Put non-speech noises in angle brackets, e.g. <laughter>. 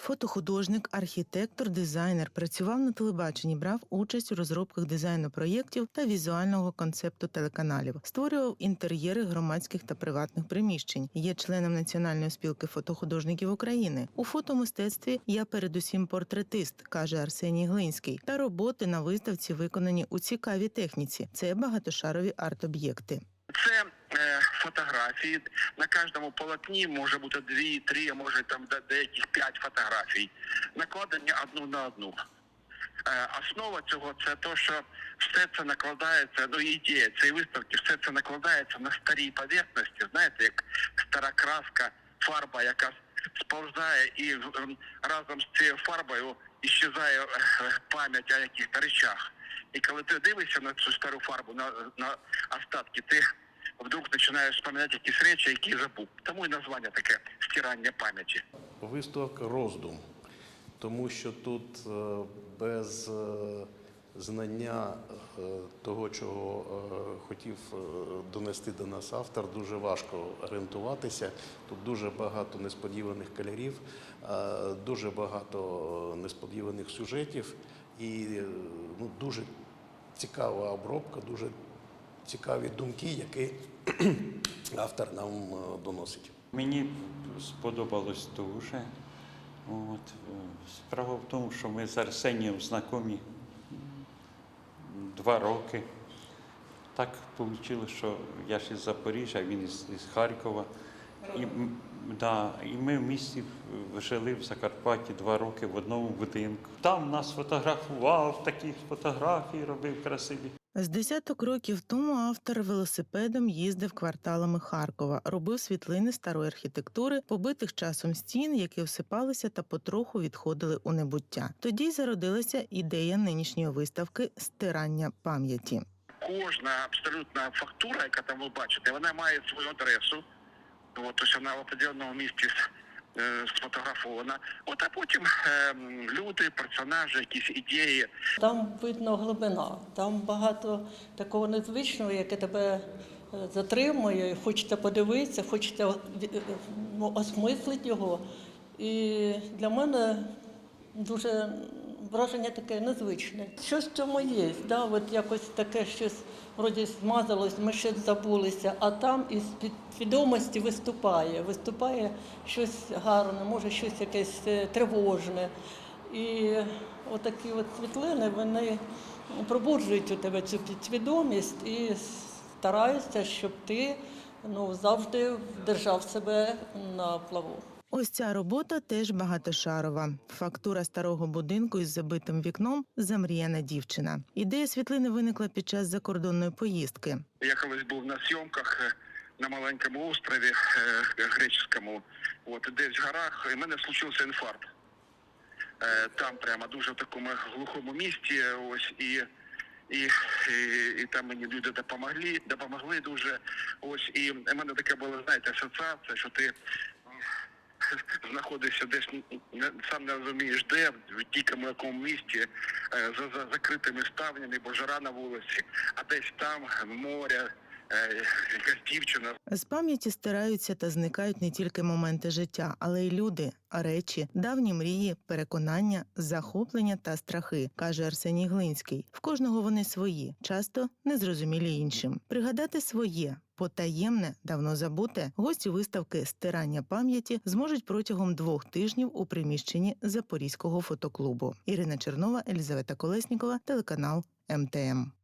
Фотохудожник, архітектор, дизайнер працював на телебаченні, брав участь у розробках дизайну проєктів та візуального концепту телеканалів, створював інтер'єри громадських та приватних приміщень. Є членом Національної спілки фотохудожників України. У фотомистецтві я передусім портретист, каже Арсеній Глинський. Та роботи на виставці виконані у цікавій техніці. Це багатошарові арт-об'єкти. Це е, фотографії. На кожному полотні може бути дві, три, а може там де- деяких п'ять фотографій, накладені одну на одну. Е, основа цього це те, що все це накладається, ну ідея цієї виставки, все це накладається на старій поверхності, знаєте, як стара краска, фарба, яка сповзає і разом з цією фарбою іщезає е, пам'ять о якихось речах. І коли ти дивишся на цю стару фарбу, на, на остатки, ти вдруг починаєш споминати якісь речі, які забув. Тому і названня таке стирання пам'яті. Виставка роздум, тому що тут е, без е, знання е, того, чого хотів донести до нас автор, дуже важко орієнтуватися. Тут дуже багато несподіваних кольорів, дуже багато несподіваних сюжетів і ну, дуже цікава обробка, дуже цікаві думки, які <clears throat> автор нам е, доносить. Мені сподобалось дуже. От. е, Справа в тому, що ми з Арсенієм знайомі два роки. Так вийшло, що я ж із Запоріжжя, він із, із Харкова. І, да, і ми в місті жили в Закарпатті два роки в одному будинку. Там нас фотографував, такі фотографії робив красиві. З десяток років тому автор велосипедом їздив кварталами Харкова, робив світлини старої архітектури, побитих часом стін, які осипалися та потроху відходили у небуття. Тоді й зародилася ідея нинішньої виставки стирання пам'яті. Кожна абсолютна фактура, яка там ви бачите, вона має свою адресу. От, тобто вона в определеному місці сфотографована. От, а потім е, люди, персонажі, якісь ідеї, Там видно глибина, там багато такого незвичного, яке тебе е, затримує, хочеться подивитися, хочеться ві- е, ну, осмислити його. І для мене дуже враження таке незвичне. Щось в цьому є, да? от якось таке щось вроді змазалось, ми щось забулися, а там із підсвідомості виступає, виступає щось гарне, може щось якесь е, тривожне. І отакі от світлини вони пробуджують у тебе цю підсвідомість і стараються, щоб ти ну, завжди держав себе на плаву. Ось ця робота теж багатошарова. Фактура старого будинку із забитим вікном замріяна дівчина. Ідея світлини виникла під час закордонної поїздки. Я колись був на зйомках е, на маленькому острові е, греческому, от десь в горах, і в мене случився інфаркт. Е, Там прямо дуже в такому глухому місті. Ось і. І, і, і там мені люди допомогли, допомогли дуже. Ось і в мене така була, знаєте, асоціація, що ти <laughs> знаходишся десь не- сам не розумієш де, в дикому якому місті, е, за, за закритими ставнями, бо жара на вулиці, а десь там море, якась дівчина З пам'яті стираються та зникають не тільки моменти життя, але й люди, речі, давні мрії, переконання, захоплення та страхи, каже Арсеній Глинський. В кожного вони свої, часто незрозумілі іншим. Пригадати своє. Потаємне, давно забуте, гості виставки стирання пам'яті зможуть протягом двох тижнів у приміщенні Запорізького фотоклубу. Ірина Чернова, Елізавета Колеснікова, телеканал МТМ.